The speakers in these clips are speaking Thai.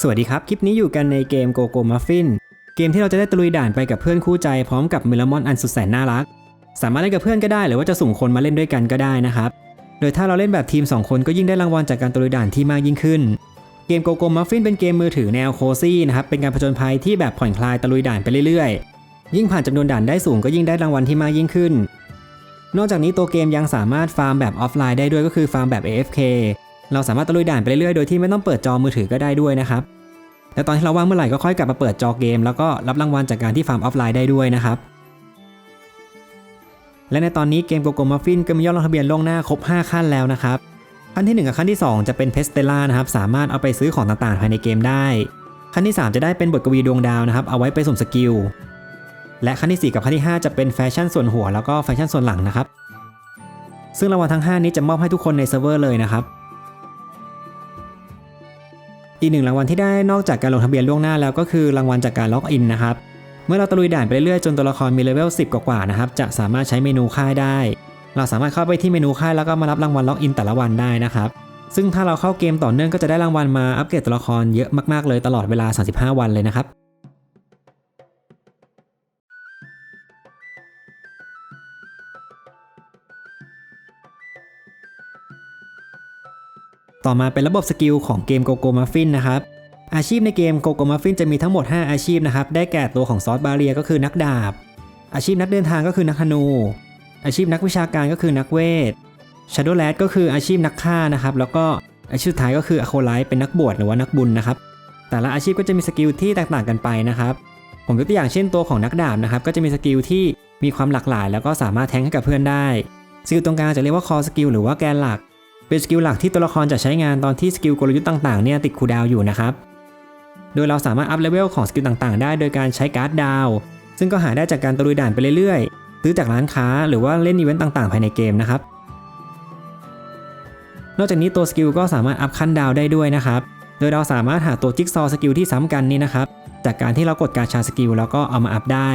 สวัสดีครับ คลิปนี้อยู่กันในเกมโกโกมัฟฟินเกมที่เราจะได้ตะลุยด่านไปกับเพื่อนคู่ใจพร้อมกับเมลมอนอันสุดแสนน่ารัก สามารถเล่นกับเพื่อนก็ได้หรือว่าจะสุ่มคนมาเล่นด้วยกันก็ได้นะครับ โดยถ้าเราเล่นแบบทีม 2 คนก็ยิ่งได้รางวัลจากการตะลุยด่านที่มากยิ่งขึ้น เกมโกโกมัฟฟินเป็นเกมมือถือแนวโคซี่นะครับ เป็นการผจญภัยที่แบบผ่อนคลายตะลุยด่านไปเรื่อยๆ ยิ่งผ่านจำนวนด่านได้สูงก็ยิ่งได้รางวัลที่มากยิ่งขึ้น นอกจากนี้ตัวเกมยังสามารถฟาร์มแบบออฟไลน์ได้ด้วยก็คือฟาร์มแบบ AFK เราสามารถตะลุยด่านไปเรื่อยๆ โดยที่ไม่ต้องเปิดจอมือถือก็ได้ด้วยนะครับแต่ตอนที่เราว่างเมื่อไหร่ก็ค่อยกลับมาเปิดจอเกม แล้วก็รับรางวัลจากการที่ฟาร์มออฟไลน์ได้ด้วยนะครับ และในตอนนี้เกมโกโกมัฟฟินก็มียอดลงทะเบียนล่วงหน้าครบ 5 ขั้นแล้วนะครับ ขั้นที่ 1 กับขั้นที่ 2 จะเป็นเพสเตล่านะครับ สามารถเอาไปซื้อของต่างๆ ภายในเกมได้ ขั้นที่ 3 จะได้เป็นบทกวีดวงดาวนะครับ เอาไว้ไปสุ่มสกิล และขั้นที่ 4 กับขั้นที่ 5 จะเป็นแฟชั่นส่วนหัวแล้วก็แฟชั่นส่วนหลังนะครับ ซึ่งรางวัลทั้ง 5 นี้จะมอบให้ทุกคนในเซิร์ฟเวอร์เลยนะครับ อีกหนึ่งรางวัลที่ได้นอกจากการลงทะเบียนล่วงหน้าแล้วก็คือรางวัลจากการล็อกอินนะครับ เมื่อเราตะลุยด่านไปเรื่อยๆจนตัวละครมีเลเวล10 กว่าๆนะครับ จะสามารถใช้เมนูค่ายได้ เราสามารถเข้าไปที่เมนูค่ายแล้วก็มารับรางวัลล็อกอินแต่ละวันได้นะครับ ซึ่งถ้าเราเข้าเกมต่อเนื่องก็จะได้รางวัลมาอัปเกรดตัวละครเยอะมากๆเลยตลอดเวลา 35 วันเลยนะครับ ต่อมาเป็นระบบสกิลของเกมโกโกมัฟฟินนะครับอาชีพในเกมโกโกมัฟฟินจะมีทั้งหมด 5 อาชีพนะครับ ได้แก่ตัวของซอสบาเรียก็คือนักดาบ อาชีพนักเดินทางก็คือนักธนู อาชีพนักวิชาการก็คือนักเวทชาโดแลดก็คืออาชีพนักฆ่านะครับ แล้วก็อาชีพสุดท้ายก็คืออโคไลท์เป็นนักบวชหรือว่านักบุญนะครับ แต่ละอาชีพก็จะมีสกิลที่แตกต่างกันไปนะครับ ผมยกตัวอย่างเช่นตัวของนักดาบนะครับ ก็จะมีสกิลที่มีความหลากหลาย แล้วก็สามารถแทงให้กับเพื่อนได้ สกิลตรงกลางจะเรียกว่าคอสกิลหรือว่าแกนหลัก เป็นสกิลหลักที่ตัวละครจะใช้งานตอนที่สกิลกลยุทธ์ต่างๆเนี่ยติดคูดาวอยู่นะครับ โดยเราสามารถอัพเลเวลของสกิลต่างๆ ได้โดยการใช้การ์ดดาว ซึ่งก็หาได้จากการตะลุยด่านไปเรื่อยๆ ซื้อจากร้านค้าหรือว่าเล่นอีเวนต์ต่างๆ ภายในเกมนะครับ นอกจากนี้ตัวสกิลก็สามารถอัพขั้นดาวได้ด้วยนะครับ โดยเราสามารถหาตัวจิ๊กซอว์สกิลที่ซ้ำกันนี่นะครับ จากการที่เรากดการชาสกิลแล้วก็เอามาอัพได้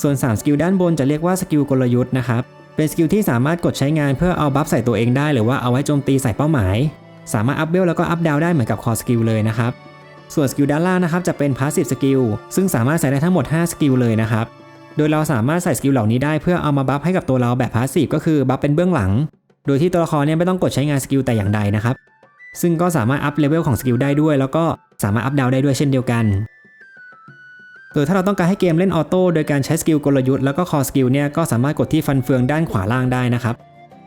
ส่วน 3 สกิลด้านบนจะเรียกว่าสกิลกลยุทธ์นะครับ เป็นสกิลที่สามารถกดใช้งานเพื่อเอาบัฟใส่ตัวเองได้หรือว่าเอาไว้โจมตีใส่เป้าหมาย สามารถอัพเบลแล้วก็อัพดาวได้เหมือนกับคอสกิลเลยนะครับ ส่วนสกิลด้านล่างนะครับจะเป็นพาสซีฟสกิลซึ่งสามารถใส่ได้ทั้งหมด 5 สกิลเลยนะครับ โดยเราสามารถใส่สกิลเหล่านี้ได้เพื่อเอามาบัฟให้กับตัวเราแบบพาสซีฟก็คือบัฟเป็นเบื้องหลัง โดยที่ตัวละครเนี่ยไม่ต้องกดใช้งานสกิลแต่อย่างใดนะครับ ซึ่งก็สามารถอัพเลเวลของสกิลได้ด้วย แล้วก็สามารถอัพดาวได้ด้วยเช่นเดียวกัน โดยถ้าเราต้องการให้เกมเล่นออโต้โดยการใช้สกิลกลยุทธ์แล้วก็คอสกิลเนี่ยก็สามารถกดที่ฟันเฟืองด้านขวาล่างได้นะครับ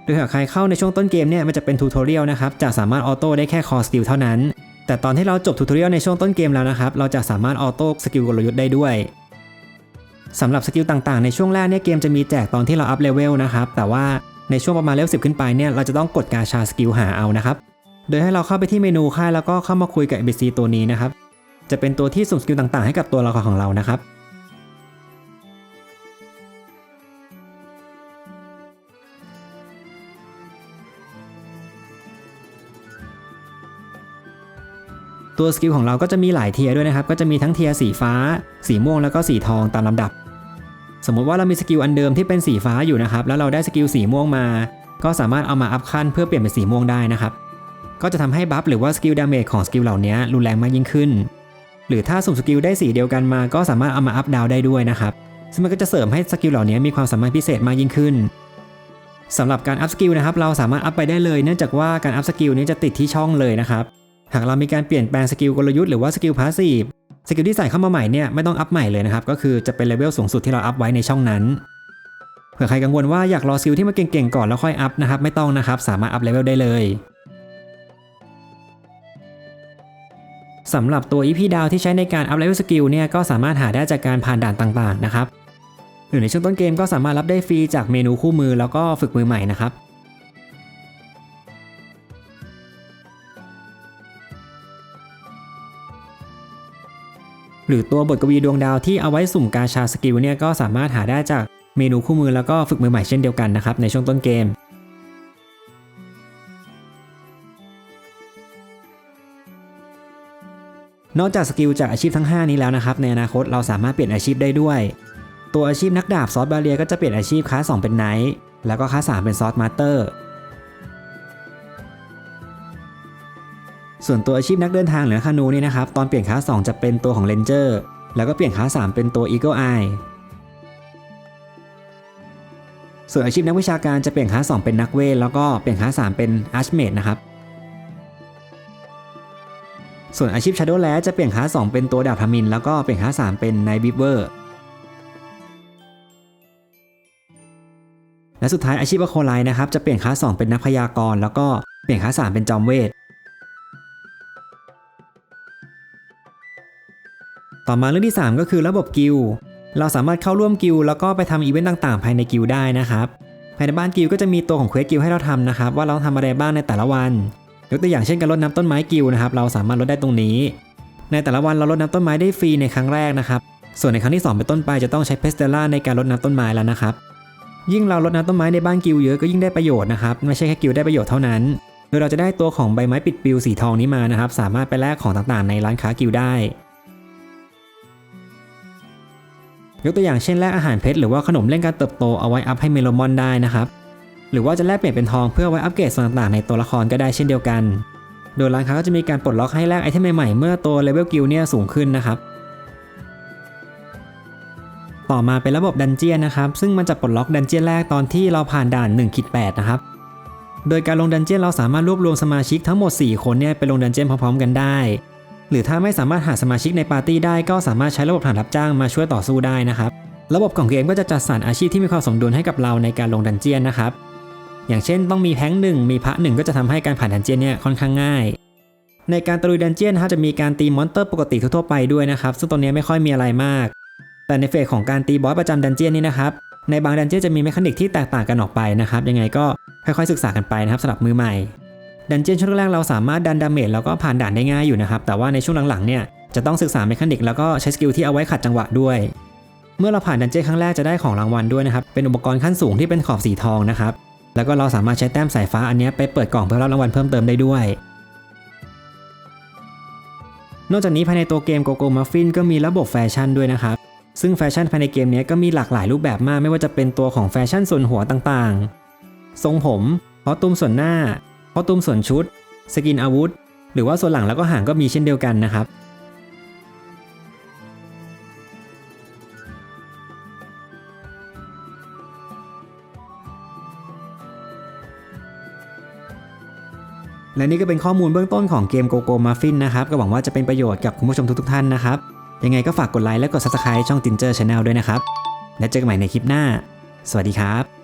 โดยหากใครเข้าในช่วงต้นเกมเนี่ยมันจะเป็นทูทอเรียลนะครับจะสามารถออโต้ได้แค่คอสกิลเท่านั้น แต่ตอนที่เราจบทูทอเรียลในช่วงต้นเกมแล้วนะครับเราจะสามารถออโต้สกิลกลยุทธ์ได้ด้วยสำหรับสกิลต่างๆในช่วงแรกเนี่ยเกมจะมีแจกตอนที่เราอัพเลเวลนะครับแต่ว่าในช่วงประมาณเลเวลสิขึ้นไปเนี่ยเราจะต้องกดกาชาสกิลหาเอานะครับโดยให้เราเข้าไปที่เมนูค่ายแล้วก็เข้ามาคุยกับ NPC ตัวนี้นะครับ จะเป็นตัวที่สุ่มสกิลต่างๆให้กับตัวละครของเรานะครับตัวสกิลของเราก็จะมีหลายเทียร์ด้วยนะครับ ก็จะมีทั้งเทียร์สีฟ้า สีม่วงแล้วก็สีทองตามลำดับ สมมุติว่าเรามีสกิลอันเดิมที่เป็นสีฟ้าอยู่นะครับ แล้วเราได้สกิลสีม่วงมา ก็สามารถเอามาอัพขั้นเพื่อเปลี่ยนเป็นสีม่วงได้นะครับ ก็จะทำให้บัฟหรือว่าสกิลดาเมจของสกิลเหล่านี้รุนแรงมากยิ่งขึ้น หรือถ้าสุ่มสกิลได้สีเดียวกันมาก็สามารถเอามาอัพดาวได้ด้วยนะครับ ซึ่งมันก็จะเสริมให้สกิลเหล่านี้มีความสามารถพิเศษมากยิ่งขึ้นสำหรับการอัพสกิลนะครับเราสามารถอัพไปได้เลยเนื่องจากว่าการอัพสกิลนี้จะติดที่ช่องเลยนะครับ หากเรามีการเปลี่ยนแปลงสกิลกลยุทธ์หรือว่าสกิลพาสซีฟสกิลที่ใส่เข้ามาใหม่เนี่ยไม่ต้องอัพใหม่เลยนะครับก็คือจะเป็นเลเวลสูงสุดที่เราอัพไว้ในช่องนั้นเผื่อใครกังวลว่าอยากรอสกิลที่มันเก่งๆก่อนแล้วค่อยอัพนะครับไม่ต้องนะครับสามารถอัพเลเวลได้เลย สำหรับตัว EP ดาวที่ใช้ในการอัพเลเวลสกิลเนี่ยก็สามารถหาได้จากการผ่านด่านต่างๆนะครับหรือในช่วงต้นเกมก็สามารถรับได้ฟรีจากเมนูคู่มือแล้วก็ฝึกมือใหม่นะครับหรือตัวบทกวีดวงดาวที่เอาไว้สุ่มกาชาสกิลเนี่ยก็สามารถหาได้จากเมนูคู่มือแล้วก็ฝึกมือใหม่เช่นเดียวกันนะครับในช่วงต้นเกม นอกจากสกิลจากอาชีพทั้ง 5 นี้แล้วนะครับในอนาคตเราสามารถเปลี่ยนอาชีพได้ด้วย ตัวอาชีพนักดาบซอสบาเรียก็จะเปลี่ยนอาชีพค้า2เป็นไนท์แล้วก็ค้า3เป็นซอสมาสเตอร์ส่วนตัวอาชีพนักเดินทางหรือคานูนี่นะครับตอนเปลี่ยนคลาส2จะเป็นตัวของเลนเจอร์แล้วก็เปลี่ยนคลาส3เป็นตัว Eagle Eye ส่วนอาชีพนักวิชาการจะเปลี่ยนคลาส2เป็นนักเวทแล้วก็เปลี่ยนคลาส3เป็น Archmage นะครับ ส่วนอาชีพ Shadow l a d จะเปลี่ยนคลาส2เป็นตัวดาบทามิน แล้วก็เปลี่ยนคลาส3เป็น Night Weaver และสุดท้ายอาชีพอโคไลนะครับจะเปลี่ยนคลาส2เป็นนักพยากรณ์แล้วก็เปลี่ยนคลาส3เป็นจอมเวทต่อมาเรื่องที่ 3 ก็คือระบบกิลเราสามารถเข้าร่วมกิลแล้วก็ไปทำอีเวนต์ต่างๆ ภายในกิลได้นะครับ ภายในบ้านกิลก็จะมีตัวของเควสกิลให้เราทำนะครับ ว่าเราทำอะไรบ้างในแต่ละวัน ยกตัวอย่างเช่นการรดน้ำต้นไม้กิลด์นะครับ เราสามารถลดได้ตรงนี้ ในแต่ละวันเรารดน้ำต้นไม้ได้ฟรีในครั้งแรกนะครับ ส่วนในครั้งที่ 2 เป็นต้นไปจะต้องใช้เพสเตล่าในการรดน้ำต้นไม้แล้วนะครับ ยิ่งเรารดน้ำต้นไม้ในบ้านกิลด์เยอะก็ยิ่งได้ประโยชน์นะครับ ไม่ใช่แค่กิลด์ได้ประโยชน์เท่านั้น โดยเราจะได้ตัวของใบไม้ปิดปิวสีทองนี้มานะครับ สามารถไปแลกของต่างๆ ในร้านค้ากิลด์ได้ ยกตัวอย่างเช่นแลกอาหารเพชรหรือว่าขนมเร่งการเติบโตเอาไว้อัพให้เมโลมอนได้นะครับ หรือว่าจะแลกเปลี่ยนเป็นทองเพื่อไว้อัปเกรดส่วนต่างๆในตัวละครก็ได้เช่นเดียวกัน โดยร้านค้าก็จะมีการปลดล็อกให้แลกไอเทมใหม่ๆเมื่อตัวเลเวลกิลเนี่ยสูงขึ้นนะครับต่อมาเป็นระบบดันเจียนนะครับซึ่งมันจะปลดล็อกดันเจียนแรกตอนที่เราผ่านด่าน1คิด8นะครับโดยการลงดันเจียนเราสามารถรวบรวมสมาชิกทั้งหมด 4 คนเนี่ยไปลงดันเจียนพร้อมๆกันได้ หรือถ้าไม่สามารถหาสมาชิกในปาร์ตี้ได้ก็สามารถใช้ระบบฐานรับจ้างมาช่วยต่อสู้ได้นะครับ ระบบของเกมก็จะจัดสรรอาชีพที่มีความสมดุลให้กับเราในการลงดันเจียนนะครับ อย่างเช่นต้องมีแพงหนึ่งมีพระหนึ่งก็จะทำให้การผ่านดันเจียนเนี่ยค่อนข้างง่าย ในการตะลุยดันเจียนนะครับจะมีการตีมอนสเตอร์ปกติทั่วไปด้วยนะครับ ซึ่งตรงนี้ไม่ค่อยมีอะไรมาก แต่ในเฟสของการตีบอสประจำดันเจียนนี่นะครับในบางดันเจียนจะมีเมคานิกที่แตกต่างกันออกไปนะครับยังไงก็ค่อยๆศึกษากันไปนะครับสำหรับมือใหม่ดันเจียนช่วงแรกเราสามารถดันดาเมจแล้วก็ผ่านด่านได้ง่ายอยู่นะครับแต่ว่าในช่วงหลังๆเนี่ยจะต้องศึกษาเมคานิกแล้วก็ใช้สกิลที่เอาไว้ขัดจังหวะด้วย เมื่อเราผ่านดันเจียนครั้งแรกจะได้ของรางวัลด้วยนะครับ เป็นอุปกรณ์ขั้นสูงที่เป็นขอบสีทองนะครับ แล้วก็เราสามารถใช้แต้มสายฟ้าอันนี้ไปเปิดกล่องเพื่อรับรางวัลเพิ่มเติมได้ด้วย นอกจากนี้ภายในตัวเกมโกโก้มัฟฟินก็มีระบบแฟชั่นด้วยนะครับ ซึ่งแฟชั่นภายในเกมนี้ก็มีหลากหลายรูปแบบมากไม่ว่าจะเป็นตัวของแฟชั่นส่วนหัวต่างๆ ทรงผมคอตูมส่วนหน้าคอตูมส่วนชุด สกินอาวุธ หรือว่าส่วนหลังแล้วก็หางก็มีเช่นเดียวกันนะครับ และนี่ก็เป็นข้อมูลเบื้องต้นของเกมโกโก้มาฟฟินนะครับ ก็หวังว่าจะเป็นประโยชน์กับคุณผู้ชมทุกๆท่านนะครับ ยังไงก็ฝากกดไลค์และกด Subscribe ช่อง Tinger Channel ด้วยนะครับ และเจอกันใหม่ในคลิปหน้า สวัสดีครับ